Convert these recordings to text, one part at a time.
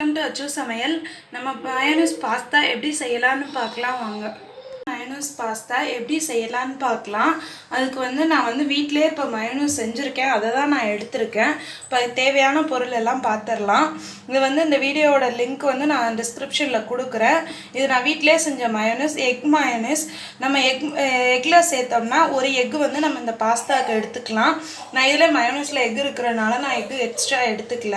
Welcome to அச்சு சமையல் நம்ம மயனஸ் பாஸ்தா எப்படி செய்யலாம்னு பார்க்கலாம் வாங்க. மயனூஸ் பாஸ்தா எப்படி செய்யலான்னு பார்க்கலாம். அதுக்கு வந்து நான் வந்து வீட்டிலே இப்போ மயனூஸ் செஞ்சுருக்கேன். அதை தான் நான் எடுத்திருக்கேன். இப்போ தேவையான பொருள் எல்லாம் பார்த்துடலாம் இது வந்து இந்த வீடியோவோட லிங்க் வந்து நான் டிஸ்கிரிப்ஷனில் கொடுக்குறேன். இது நான் வீட்டிலே செஞ்ச மயனூஸ் எக் மயனூஸ் நம்ம எக் எக்கில் சேர்த்தோம்னா ஒரு எக் வந்து நம்ம இந்த பாஸ்தாவுக்கு எடுத்துக்கலாம். நான் இதில் மயனூஸில் எக் இருக்கிறனால நான் எக் எக்ஸ்ட்ரா எடுத்துக்கல.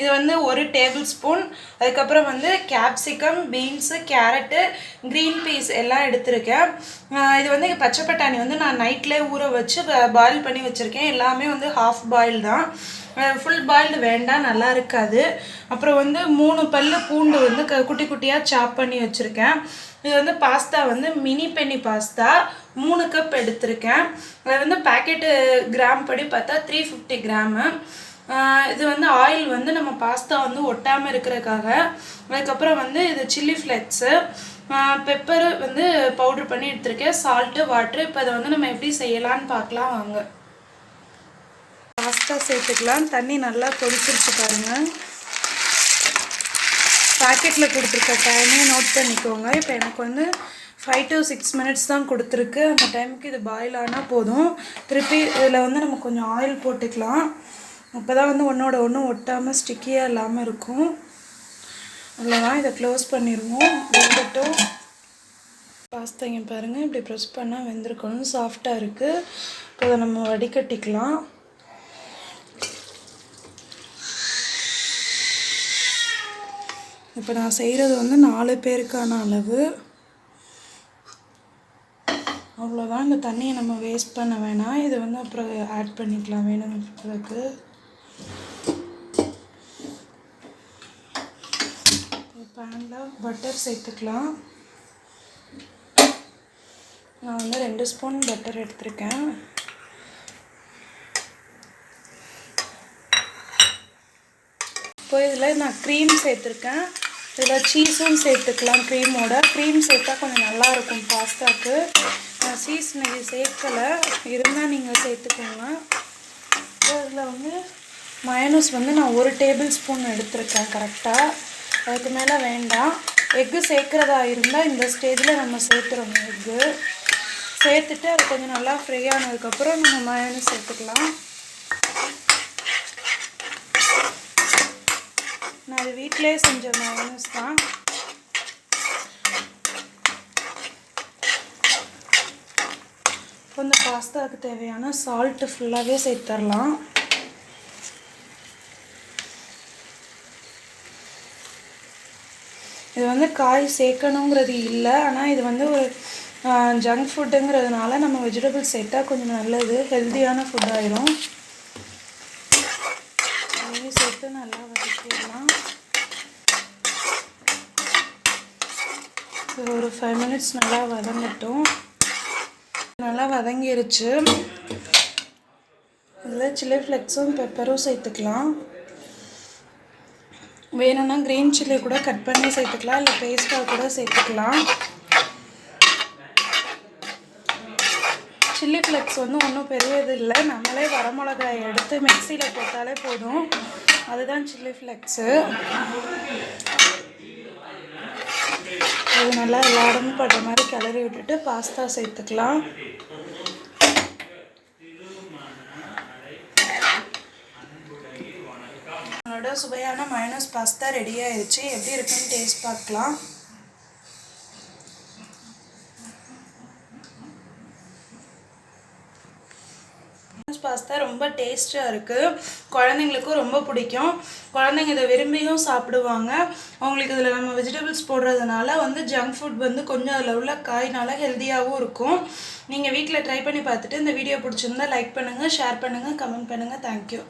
இது வந்து ஒரு டேபிள் ஸ்பூன் அதுக்கப்புறம் வந்து capsicum beans carrot green peas எல்லாம் எடுத்திருக்கேன். இது வந்து பச்சை பட்டாணி வந்து நான் நைட்டில் ஊற வச்சு பாயில் பண்ணி வச்சுருக்கேன். எல்லாமே வந்து ஹாஃப் பாயில் தான். ஃபுல் பாயில்டு வேண்டாம் நல்லா இருக்காது. அப்புறம் வந்து மூணு பல்லு பூண்டு வந்து க குட்டி குட்டியாக சாப் பண்ணி வச்சுருக்கேன். இது வந்து பாஸ்தா வந்து மினி பென்னி பாஸ்தா மூணு கப் எடுத்திருக்கேன். அது வந்து பேக்கெட்டு கிராம் படி பார்த்தா த்ரீ ஃபிஃப்டி கிராமு இது வந்து ஆயில் வந்து நம்ம பாஸ்தா வந்து ஒட்டாமல் இருக்கிறதுக்காக. அதுக்கப்புறம் வந்து இது சில்லி ஃப்ளெக்ஸு பெப்பரு வந்து பவுட்ரு பண்ணி எடுத்திருக்கேன். சால்ட்டு வாட்ரு இப்போ அதை வந்து நம்ம எப்படி செய்யலான்னு பார்க்கலாம் வாங்க. பாஸ்தா சேர்த்துக்கலாம். தண்ணி நல்லா கொதிச்சிருச்சு பாருங்கள் பாக்கெட்டில் கொடுத்துருக்க டைமே நோட் பண்ணிக்கோங்க. இப்போ எனக்கு வந்து ஃபைவ் டு சிக்ஸ் மினிட்ஸ் தான் கொடுத்துருக்கு. அந்த டைமுக்கு இது பாயில் ஆனால் போதும். திருப்பி இதில் வந்து நம்ம கொஞ்சம் ஆயில் போட்டுக்கலாம். அப்போ தான் வந்து ஒன்றோட ஒன்று ஒட்டாமல் ஸ்டிக்கியாக இல்லாமல் இருக்கும். அவ்வளோதான் இதை க்ளோஸ் பண்ணிடுவோம் வெந்துட்டும். பாஸ்தா இங்கே பாருங்கள் இப்படி ப்ரெஸ் பண்ணால் வெந்திருக்கணும். சாஃப்டாக இருக்குது இப்போ அதை நம்ம வடிகட்டிக்கலாம். இப்போ நான் செய்கிறது வந்து நாலு பேருக்கான அளவு. அவ்வளோதான் இந்த தண்ணியை நம்ம வேஸ்ட் பண்ண வேணாம். இதை வந்து அப்புறம் ஆட் பண்ணிக்கலாம். வேணுங்கிறதுக்கு. பட்டர் சேர்த்துக்கலாம். நான் வந்து ரெண்டு ஸ்பூன் பட்டர் எடுத்திருக்கேன். இப்போ இதில் நான் க்ரீம் சேர்த்துருக்கேன். இதில் சீஸும் சேர்த்துக்கலாம் க்ரீமோட க்ரீம் சேர்த்தா கொஞ்சம் நல்லாயிருக்கும் பாஸ்தாக்கு நான் சீஸ் இன்னைக்கு சேர்க்கலை. இருந்தால் நீங்கள் சேர்த்துக்கோங்க. இதில் வந்து மயனஸ் வந்து நான் ஒரு டேபிள் ஸ்பூன் எடுத்திருக்கேன் கரெக்டாக அதுக்கு மேலே வேண்டாம். எக்கு சேர்க்குறதா இருந்தால் இந்த ஸ்டேஜில் நம்ம சேர்த்துறோம் எக்கு சேர்த்துட்டு அது கொஞ்சம் நல்லா ஃப்ரை ஆனதுக்கப்புறம் நம்ம மயனூஸ் சேர்த்துக்கலாம். நான் அது வீட்டிலே செஞ்ச மயனூஸ் தான். இப்போ இந்த பாஸ்தாவுக்கு தேவையான சால்ட்டு ஃபுல்லாகவே சேர்த்துடலாம் இது வந்து காய் சேர்க்கணுங்கிறது இல்லை. ஆனால் இது வந்து ஒரு ஜங்க் ஃபுட்டுங்கிறதுனால நம்ம வெஜிடபிள்ஸ் சேர்த்தா கொஞ்சம் நல்லது. ஹெல்த்தியான ஃபுட் ஆயிரும். அதையும் சேர்த்து நல்லா வதக்கிடலாம். ஒரு ஃபைவ் மினிட்ஸ் நல்லா வதங்கட்டும். நல்லா வதங்கிருச்சு. இதில் சில்லி ஃப்ளெக்ஸும் பெப்பரும் சேர்த்துக்கலாம். வேணும்னா க்ரீன் சில்லி கூட கட் பண்ணி சேர்த்துக்கலாம் இல்லை பேஸ்ட்டாக கூட சேர்த்துக்கலாம். சில்லி ஃப்ளெக்ஸ் வந்து ஒன்றும் பெரியது இல்லை. நம்மளே வரமிளகாய் எடுத்து மிக்சியில் போட்டாலே போதும். அதுதான் சில்லி ஃப்ளெக்ஸு இது நல்லா எல்லா படுற மாதிரி கிளறி விட்டுட்டு பாஸ்தா சேர்த்துக்கலாம். நம்மளோட சுவையான மைனஸ் பாஸ்தா ரெடி ஆயிடுச்சு எப்படி இருக்குன்னு டேஸ்ட் பார்க்கலாம். பாஸ்தா ரொம்ப டேஸ்ட்டாக இருக்குது குழந்தைங்களுக்கும் ரொம்ப பிடிக்கும். குழந்தைங்க இதை விரும்பியும் சாப்பிடுவாங்க. அவங்களுக்கு இதில் நம்ம வெஜிடபிள்ஸ் போடுறதுனால வந்து ஜங்க் ஃபுட் வந்து கொஞ்சம் அதில் உள்ள காய்னால ஹெல்த்தியாகவும் இருக்கும். நீங்கள் வீட்டில் ட்ரை பண்ணி பார்த்துட்டு இந்த வீடியோ பிடிச்சிருந்தா லைக் பண்ணுங்கள் ஷேர் பண்ணுங்கள் கமெண்ட் பண்ணுங்கள் தேங்க்யூ